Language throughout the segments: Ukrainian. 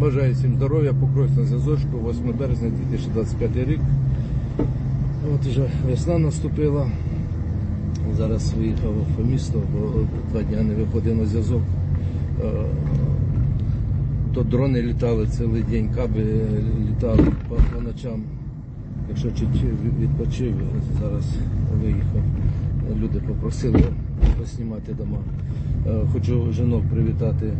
Бажаю всім здоров'я, покровсь на зв'язочку, 8 березня 2025 рік. От вже весна наступила. Зараз виїхав в місто, бо два дні не виходив на зв'язок. Е, То дрони літали цілий день, каби літали по, по ночам. Якщо чуть відпочив, зараз виїхав. Люди попросили поснімати дома. Е, Хочу жінок привітати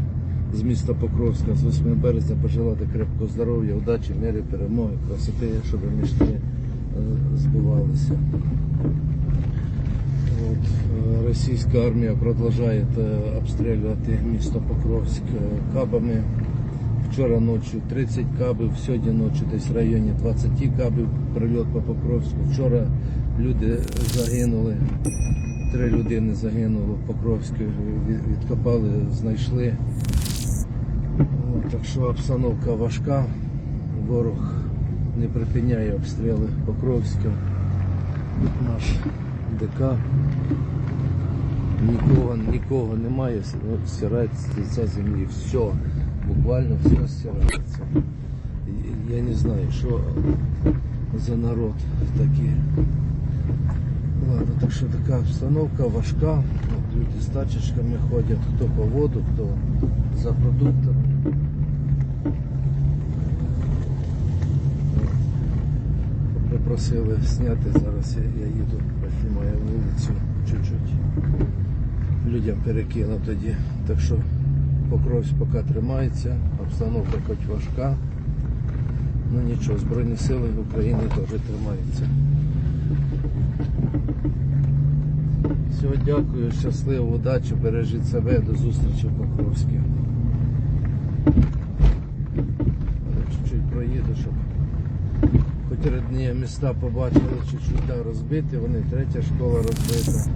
з міста Покровська з 8 березня, пожелати крепкого здоров'я, удачі, миру, перемоги, красоти, щоб мечти е, збувалися. От, е, російська армія продовжує е, обстрілювати місто Покровськ кабами. Вчора ночі 30 кабів, сьогодні ночі десь в районі 20 кабів прильот по Покровську. Вчора люди загинули, три людини загинуло в Покровську, відкопали, знайшли. Так що обстановка важка, ворог не припиняє обстріли Покровська. Наш ДК. Нікого, нікого немає, стирається з лиця землі. Все, буквально все стирається. Я не знаю, що за народ такий. Ладно, так що така обстановка важка. Люди з тачечками ходять, хто по воду, хто за продуктами. Попросили зняти зараз, я, їду, познімаю вулицю чуть-чуть. Людям перекинув тоді. Так що Покровськ поки тримається, обстановка хоч важка. Ну нічого, Збройні сили України теж тримаються. Все, дякую, щасливо, удачі, бережіть себе, до зустрічі в Покровській. Чуть-чуть проїду, щоб хоч рідні міста побачили, чуть-чуть да, розбиті, вони третя школа розбита.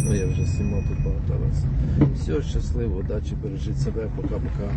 Ну я вже сімо тут багато раз. Все, щасливо, удачі, бережіть себе, пока-пока.